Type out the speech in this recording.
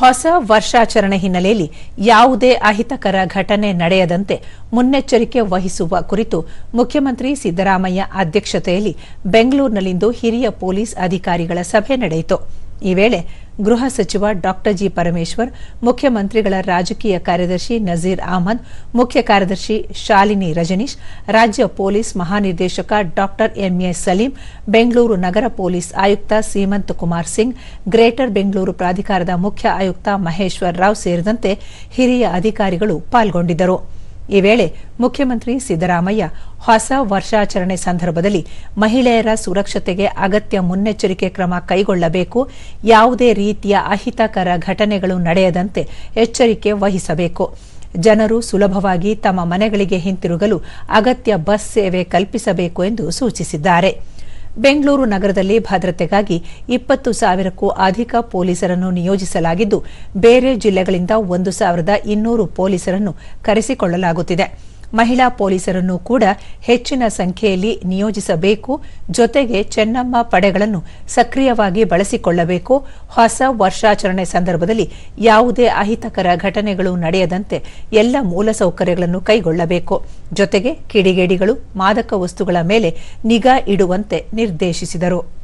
ಹೊಸ ವರ್ಷಾಚರಣೆ ಹಿನ್ನೆಲೆಯಲ್ಲಿ ಯಾವುದೇ ಅಹಿತಕರ ಘಟನೆ ನಡೆಯದಂತೆ ಮುನ್ನೆಚ್ಚರಿಕೆ ವಹಿಸುವ ಕುರಿತು ಮುಖ್ಯಮಂತ್ರಿ ಸಿದ್ದರಾಮಯ್ಯ ಅಧ್ಯಕ್ಷತೆಯಲ್ಲಿ ಬೆಂಗಳೂರಿನಲ್ಲಿಂದು ಹಿರಿಯ ಪೊಲೀಸ್ ಅಧಿಕಾರಿಗಳ ಸಭೆ ನಡೆಯಿತು. ಈ ವೇಳೆ ಗೃಹ ಸಚಿವ ಡಾ ಜಿ ಪರಮೇಶ್ವರ್, ಮುಖ್ಯಮಂತ್ರಿಗಳ ರಾಜಕೀಯ ಕಾರ್ಯದರ್ಶಿ ನಜೀರ್ ಅಹಮದ್, ಮುಖ್ಯ ಕಾರ್ಯದರ್ಶಿ ಶಾಲಿನಿ ರಜನೀಶ್, ರಾಜ್ಯ ಪೊಲೀಸ್ ಮಹಾನಿರ್ದೇಶಕ Dr M A Saleem, Bengaluru Nagar police ಆಯುಕ್ತ ಸೀಮಂತ್ ಕುಮಾರ್ ಸಿಂಗ್, ಗ್ರೇಟರ್ ಬೆಂಗಳೂರು ಪ್ರಾಧಿಕಾರದ ಮುಖ್ಯ ಆಯುಕ್ತ ಮಹೇಶ್ವರ್ ರಾವ್ ಸೇರಿದಂತೆ ಹಿರಿಯ ಅಧಿಕಾರಿಗಳು ಪಾಲ್ಗೊಂಡಿದ್ದರು. ಈ ವೇಳೆ ಮುಖ್ಯಮಂತ್ರಿ ಸಿದ್ದರಾಮಯ್ಯ ಹೊಸ ವರ್ಷಾಚರಣೆ ಸಂದರ್ಭದಲ್ಲಿ ಮಹಿಳೆಯರ ಸುರಕ್ಷತೆಗೆ ಅಗತ್ಯ ಮುನ್ನೆಚ್ಚರಿಕೆ ಕ್ರಮ ಕೈಗೊಳ್ಳಬೇಕು, ಯಾವುದೇ ರೀತಿಯ ಅಹಿತಕರ ಘಟನೆಗಳು ನಡೆಯದಂತೆ ಎಚ್ಚರಿಕೆ ವಹಿಸಬೇಕು. ಜನರು ಸುಲಭವಾಗಿ ತಮ್ಮ ಮನೆಗಳಿಗೆ ಹಿಂತಿರುಗಲು ಅಗತ್ಯ ಬಸ್ ಸೇವೆ ಕಲ್ಪಿಸಬೇಕು ಎಂದು ಸೂಚಿಸಿದ್ದಾರೆ. ಬೆಂಗಳೂರು ನಗರದಲ್ಲಿ ಭದ್ರತೆಗಾಗಿ ಇಪ್ಪತ್ತು ಸಾವಿರಕ್ಕೂ ಅಧಿಕ ಪೊಲೀಸರನ್ನು ನಿಯೋಜಿಸಲಾಗಿದ್ದು, ಬೇರೆ ಜಿಲ್ಲೆಗಳಿಂದ ಒಂದು ಸಾವಿರದ ಇನ್ನೂರು ಪೊಲೀಸರನ್ನು ಕರೆಸಿಕೊಳ್ಳಲಾಗುತ್ತಿದೆ. ಮಹಿಳಾ ಪೊಲೀಸರನ್ನು ಕೂಡ ಹೆಚ್ಚಿನ ಸಂಖ್ಯೆಯಲ್ಲಿ ನಿಯೋಜಿಸಬೇಕು. ಜೊತೆಗೆ ಚೆನ್ನಮ್ಮ ಪಡೆಗಳನ್ನು ಸಕ್ರಿಯವಾಗಿ ಬಳಸಿಕೊಳ್ಳಬೇಕು. ಹೊಸ ವರ್ಷಾಚರಣೆ ಸಂದರ್ಭದಲ್ಲಿ ಯಾವುದೇ ಅಹಿತಕರ ಘಟನೆಗಳು ನಡೆಯದಂತೆ ಎಲ್ಲ ಮೂಲಸೌಕರ್ಯಗಳನ್ನು ಕೈಗೊಳ್ಳಬೇಕು. ಜೊತೆಗೆ ಕಿಡಿಗೇಡಿಗಳು, ಮಾದಕ ವಸ್ತುಗಳ ಮೇಲೆ ನಿಗಾ ಇಡುವಂತೆ ನಿರ್ದೇಶಿಸಿದರು.